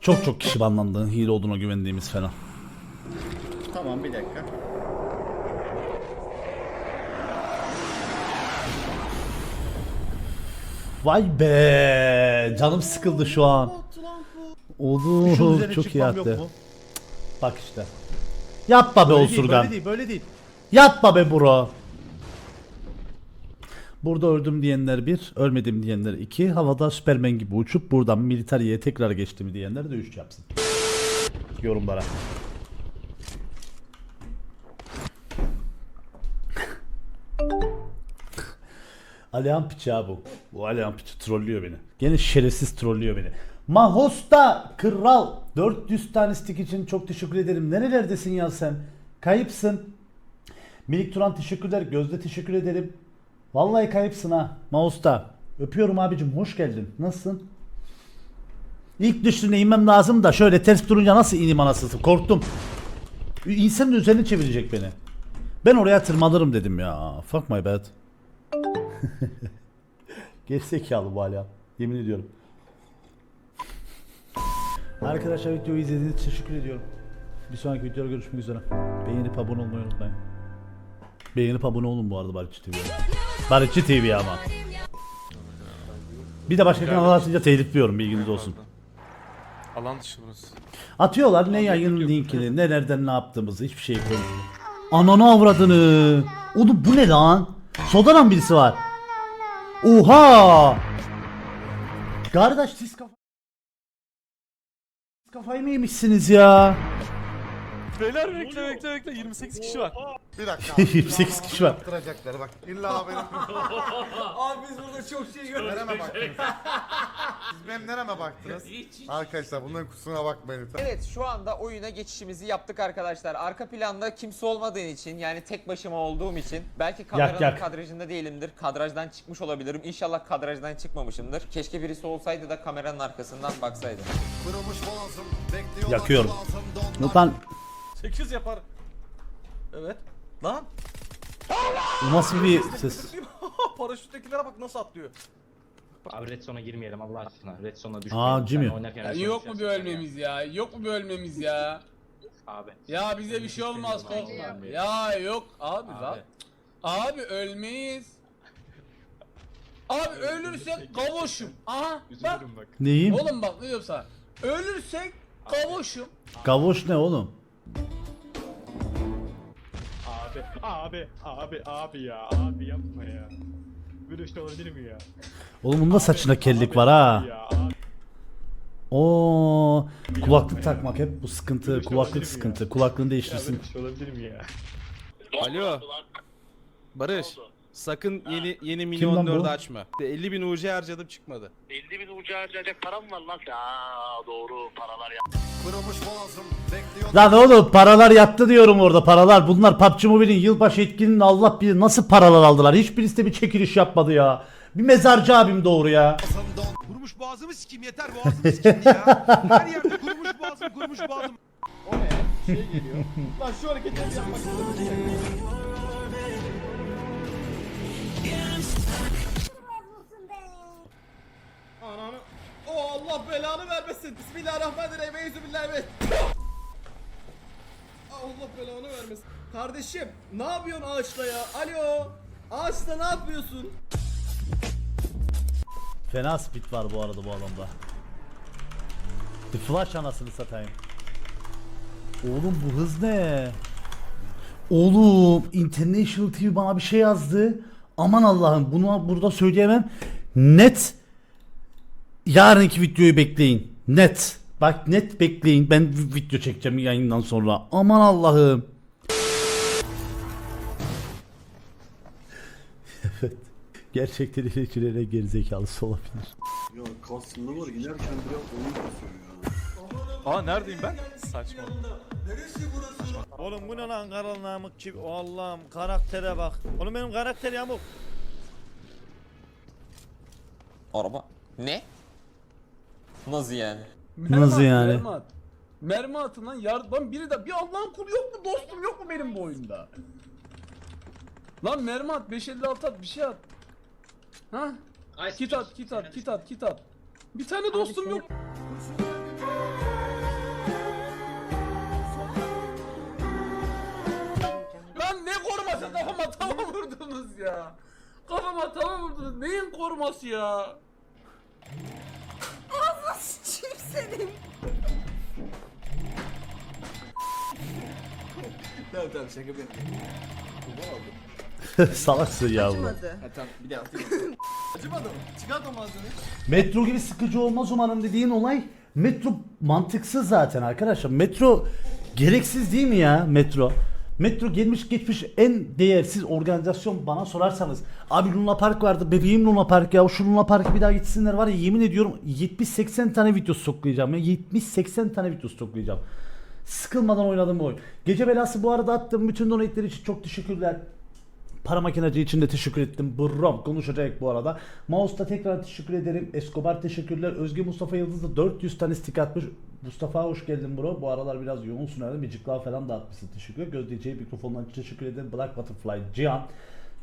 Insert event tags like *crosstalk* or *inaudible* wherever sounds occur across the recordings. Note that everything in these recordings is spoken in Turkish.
Çok çok kişi banlandı. Hile olduğuna güvendiğimiz falan. Tamam bir dakika. Vay be. Canım sıkıldı şu an. Oğlum çok iyi attı. Bak işte. Yapma be Böyle değil, osurgan. böyle değil, böyle değil. Yapma be bro. Burada öldüm diyenler bir, ölmedim diyenler iki, havada Superman gibi uçup buradan militariye tekrar geçtim diyenler de üç yapsın. Yorumlara. *laughs* Alihan piçi abi bu. Bu Alihan piçi trollüyor beni. Gene şerefsiz trollüyor beni. Mahosta Kral 400 tane stick için çok teşekkür ederim. Nerelerdesin ya sen? Kayıpsın. Minik Turan teşekkürler. Gözde teşekkür ederim. Vallahi kayıpsın ha. Mausta. Öpüyorum abicim. Hoş geldin. Nasılsın? İlk düştüğüne inmem lazım da şöyle ters durunca nasıl ineyim anasını? Korktum. İnsanın üzerine çevirecek beni. Ben oraya tırmanırım dedim ya. Fuck my bad. *laughs* Gerizekalı bu hala. Yemin ediyorum. Arkadaşlar videoyu izlediğiniz için teşekkür ediyorum. Bir sonraki videoda görüşmek üzere. Beğenip abone olmayı unutmayın. Beğenip abone olun bu arada Barışçı TV'ye. Barışçı TV ama. Bir de başka kanal atınca telifliyorum bilginiz olsun. Alan dışı burası. Atıyorlar ne yayının linkini, ne nereden ne yaptığımızı hiçbir şey konuşmuyor. Ananı avradını. Oğlum bu ne lan? Sodadan birisi var. Oha! Kardeş siz kafa... Siz kafayı mı yemişsiniz ya? Beyler bekle bekle bekle 28 kişi var. Bir dakika. *laughs* 28 kişi var. Yaptıracaklar bak. İlla benim. *laughs* Abi biz burada çok şey gördük. nereme baktınız? *laughs* Siz benim nereme baktınız? Arkadaşlar bunların kusuruna bakmayın lütfen. Evet şu anda oyuna geçişimizi yaptık arkadaşlar. Arka planda kimse olmadığın için yani tek başıma olduğum için belki kameranın yak. kadrajında değilimdir. Kadrajdan çıkmış olabilirim. İnşallah kadrajdan çıkmamışımdır. Keşke birisi olsaydı da kameranın arkasından baksaydı. Kırılmış boğazım. Bekliyorlar. Yakıyorum. onlar. Lan 8 yapar. Evet. Lan bu nasıl bir ses? *laughs* paraşüttekilere bak nasıl atlıyor. Abi Red Zone'a girmeyelim Allah aşkına. Red Zone'a Aa, düşmeyelim. Jimmy. Sen oynarken Ya Red Zone yok mu bir düşersin ölmemiz ya? Yok mu bir ölmemiz ya? Abi. Ya bize bir şey olmaz korkma. Ya yok abi lan. Abi ölmeyiz. Abi ölürsek kavuşum. Aha bak. Neyim? Oğlum bak ne diyorum sana. Ölürsek kavuşum. Gavoş ne oğlum? Abi. Abi. Abi. Abi ya. Abi yapma ya. Böyle işte olabilir mi ya? Oğlum bunda saçına kellik var ha. Ya abi. Oo, kulaklık takmak hep bu sıkıntı. Böyle şey Kulaklık sıkıntı. ya? Kulaklığını Ya değiştirsin. böyle şey olabilir mi ya? Alo. Barış. Sakın yeni yeni lan milyon bu? dördü açma. 50 bin UC harcadım çıkmadı. 50 bin ucu harcayacak param var lan. Aa doğru paralar ya. Kırılmış boğazım. Bekliyorlar. Lan oğlum paralar yattı diyorum orada paralar. Bunlar PUBG Mobile'in yılbaşı etkinliğinde Allah bilir nasıl paralar aldılar. Hiçbirisi de bir çekiliş yapmadı ya. Bir mezarcı abim doğru ya. Kurumuş boğazımı sikeyim yeter boğazımı sikeyim ya. Her yerde kurumuş boğazım kurumuş boğazım. Lan şu hareketleri yapmak istedim. Ananı. O Allah belanı vermesin. Bismillahirrahmanirrahim. Eyüzübillah Allah belanı vermesin. Kardeşim ne yapıyorsun ağaçla ya? Alo. Ağaçla ne yapıyorsun? Fena speed var bu arada bu adamda. The Flash anasını satayım. Oğlum bu hız ne? Oğlum International TV bana bir şey yazdı. Aman Allah'ım bunu burada söyleyemem. Net yarınki videoyu bekleyin. Net. Bak net bekleyin. Ben vi- video çekeceğim yayından sonra. Aman Allah'ım. evet. Gerçekten ilericilere gerizekalısı olabilir. Ya kastında var inerken biraz oyun kasıyor ya. Aa neredeyim ben? Saçma. Oğlum bu ne lan Karal Namık gibi? Allah'ım karaktere bak. Oğlum benim karakter yamuk. Araba. Ne? Nasıl yani? Nasıl yani? Mermi at. Mermi atın lan yar lan biri de bir Allah'ın kulu yok mu dostum yok mu benim bu oyunda? Lan mermi at 556 at bir şey at. Ha? Kit at kit at kit at kit at. Bir tane dostum yok. Kafama tava vurdunuz ya. Kafama tava vurdunuz. Neyin koruması ya? Sıçayım senin. Tamam tamam şaka benim. *laughs* Salaksın ya bu. Acımadı. Ha tamam bir daha atayım. *laughs* Acımadı mı? Çıkart o malzemeyi. Metro gibi sıkıcı olmaz umarım dediğin olay metro mantıksız zaten arkadaşlar. Metro gereksiz değil mi ya metro? Metro gelmiş geçmiş en değersiz organizasyon bana sorarsanız. Abi Luna Park vardı bebeğim Luna Park ya şu Luna Park'ı bir daha gitsinler var ya yemin ediyorum 70-80 tane video stoklayacağım ya 70-80 tane video stoklayacağım. Sıkılmadan oynadığım bu oyun. Gece belası bu arada attığım bütün donate'ler için çok teşekkürler. Para makinacı için de teşekkür ettim. Brom konuşacak bu arada. Mouse'da tekrar teşekkür ederim. Escobar teşekkürler. Özge Mustafa Yıldız da 400 tane stick atmış. Mustafa hoş geldin bro. Bu aralar biraz yoğunsun herhalde. Miciklar falan da atmışsın. Teşekkür. Gözdeci'ye mikrofondan için teşekkür ederim. Black Butterfly Cihan.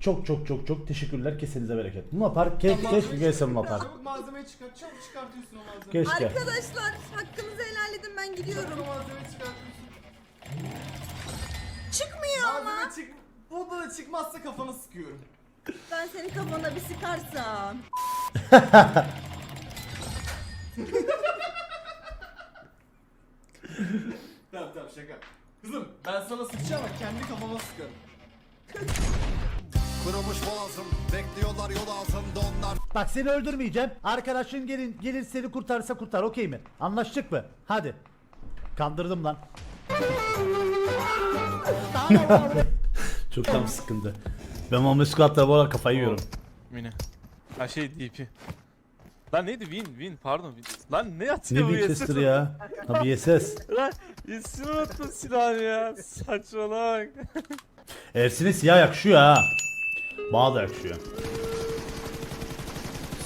Çok çok çok çok teşekkürler. Kesenize bereket. Luna Park. Ke keşke gelse Luna Park. Çabuk malzemeyi çıkart. Çabuk çıkartıyorsun o malzemeyi. Keşke. Arkadaşlar hakkınızı helal edin ben gidiyorum. Çabuk o malzemeyi çıkartıyorsun. Çıkmıyor ama. Malzeme çık... Bu da çıkmazsa kafanı sıkıyorum. Ben senin kafana bir sıkarsam. Tamam tamam şaka. Kızım ben sana sıkacağım ama kendi kafama sıkarım. Kırılmış boğazım. Bekliyorlar yol ağzımda onlar. Bak seni öldürmeyeceğim. Arkadaşın gelin gelir seni kurtarırsa kurtar. Okey mi? Anlaştık mı? Hadi. Kandırdım lan. Çok tam sıkıntı. Ben Muhammed Squat'ta bu arada kafayı yiyorum. Mini. Ha şey DP. Lan neydi Win Win pardon Win. Lan ne atıyor Ne bu Winchester YSS? ya? Ha BSS. *laughs* Lan ismini unuttum silahını ya. Saçmalama. *laughs* Ersin'e siyah yakışıyor ha. Bana da yakışıyor.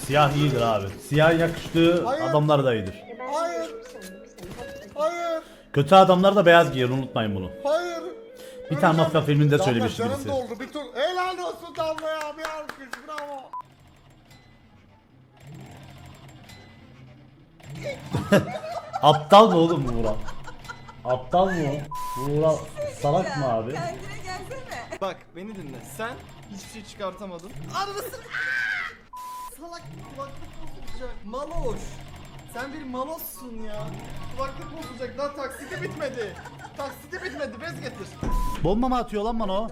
Siyah iyidir abi. Siyah yakıştığı adamlar da iyidir. Hayır. Hayır. Kötü adamlar da beyaz giyer unutmayın bunu. Hayır. Bir tane mafya filminde söylemişti Damla birisi. canım doldu. Bir tur. Helal olsun Damla ya. Bir alkış. Bravo. *laughs* Aptal mı oğlum bu Vural? Aptal mı o? Bu Vural salak mı abi? Kendine gelsene. Bak beni dinle. Sen hiçbir şey çıkartamadın. Anlasın. *laughs* Salak kulaklık bozulacak. Maloş. Sen bir malossun ya. Kulaklık bozulacak. Daha taksiti bitmedi. Taksiti bitmedi. Bez getir. Bomba mı atıyor lan bana o?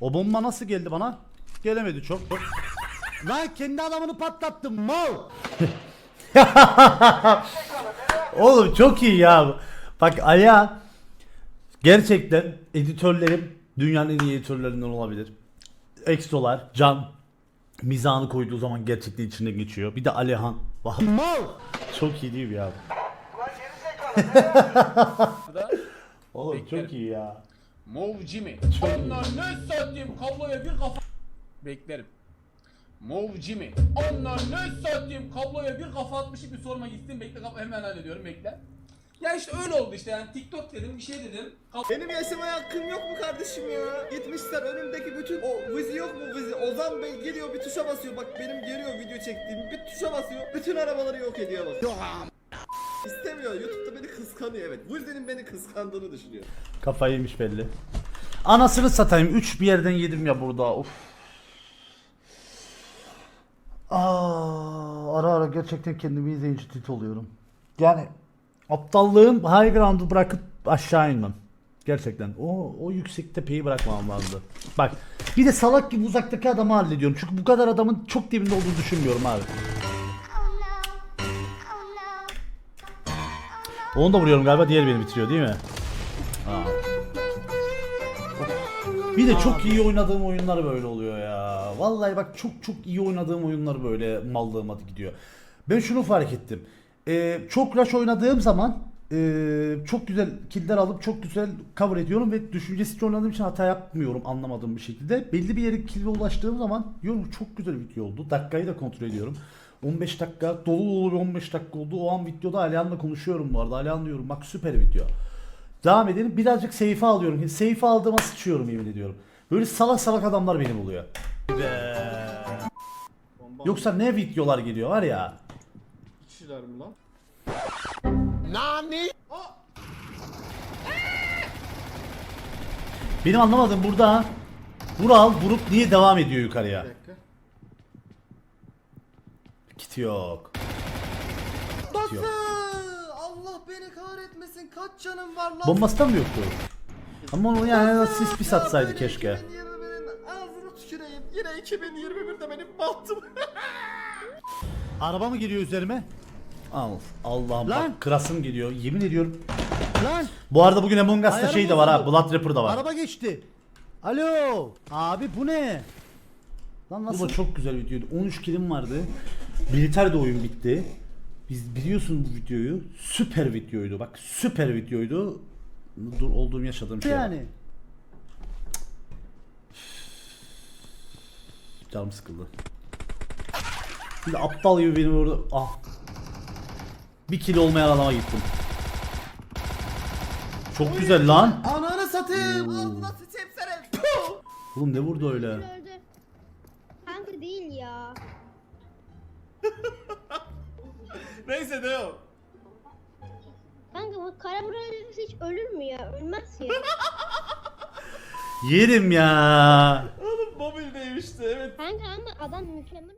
O bomba nasıl geldi bana? Gelemedi çok. *laughs* Lan kendi adamını patlattım mal. *laughs* Oğlum çok iyi ya. Bak Aya gerçekten editörlerim dünyanın en iyi editörlerinden olabilir. Exolar, Can mizahını koyduğu zaman gerçekten içinden geçiyor. Bir de Alihan. Mal. Çok iyi değil mi ya? Oğlum çok iyi ya. Mov Jimmy. Onlar ne satayım kabloya bir kafa... Beklerim. Mov Jimmy. Onlar ne satayım kabloya bir kafa atmışı bir sorma gitsin bekle kafa hemen hallediyorum bekle. Ya işte öyle oldu işte yani TikTok dedim bir şey dedim. Benim yaşamaya hakkım yok mu kardeşim ya? Gitmişler önümdeki bütün o vizi yok mu vizi? Ozan Bey geliyor bir tuşa basıyor bak benim geliyor video çektiğim bir tuşa basıyor. Bütün arabaları yok ediyor bak. İstemiyor YouTube'da beni kıskanıyor evet. Bu yüzden beni kıskandığını düşünüyor. Kafayı yemiş belli. Anasını satayım. 3 bir yerden yedim ya burada. Of. Aa, ara ara gerçekten kendimi izleyince tilt oluyorum. Yani aptallığım high ground'u bırakıp aşağı inmem. Gerçekten. O o yüksek tepeyi bırakmam lazım. Bak bir de salak gibi uzaktaki adamı hallediyorum. Çünkü bu kadar adamın çok dibinde olduğunu düşünmüyorum abi. Onu da vuruyorum galiba diğer beni bitiriyor değil mi? Ha. Bir de çok iyi oynadığım oyunlar böyle oluyor ya. Vallahi bak çok çok iyi oynadığım oyunlar böyle mallığıma gidiyor. Ben şunu fark ettim. Ee, çok rush oynadığım zaman ee, çok güzel killer alıp çok güzel cover ediyorum ve düşüncesiz oynadığım için hata yapmıyorum anlamadığım bir şekilde. Belli bir yere kill'e ulaştığım zaman diyorum çok güzel video oldu. Dakikayı da kontrol ediyorum. 15 dakika dolu dolu bir 15 dakika oldu. O an videoda Alihan'la konuşuyorum bu arada. Alihan diyorum bak süper video. Devam edelim. Birazcık seyfe alıyorum. Seyfe aldığıma sıçıyorum yemin ediyorum. Böyle salak salak adamlar beni buluyor. Be. Yoksa ne videolar geliyor var ya. Kişiler mi lan? Nani? Benim anlamadığım burada Vural vurup niye devam ediyor yukarıya? Kit yok. Kit yok. Allah beni kahretmesin kaç canım var lan. Bombası mı yoktu? Ama onu yani sis pis atsaydı keşke. 2021'in ağzını tüküreyim. Yine 2021'de benim bahtım. *laughs* Araba mı geliyor üzerime? Al Allah'ım bak kırasım geliyor yemin ediyorum. Lan Bu arada bugün Among Us'ta Ayarım şey de var ha bozuldu. Blood Rapper da var. araba geçti. Alo. Abi bu ne? Lan Bu nasıl? da çok güzel videoydu. 13 kilim vardı. Militer de oyun bitti. Biz biliyorsun bu videoyu. Süper videoydu. Bak süper videoydu. Dur olduğum yaşadığım şey. yani? Canım sıkıldı. De aptal gibi benim orada ah. Bir kilo olmayan adama gittim. Çok güzel lan. Ananı satayım. Allah sıçayım seni. Oğlum ne vurdu öyle? Öldü. Kanka değil ya. *laughs* Neyse devam. Kanka bu kara hiç ölür mü ya? Ölmez ya. *laughs* Yerim ya. Oğlum mobildeymişti evet. Kanka ama adam mükemmel.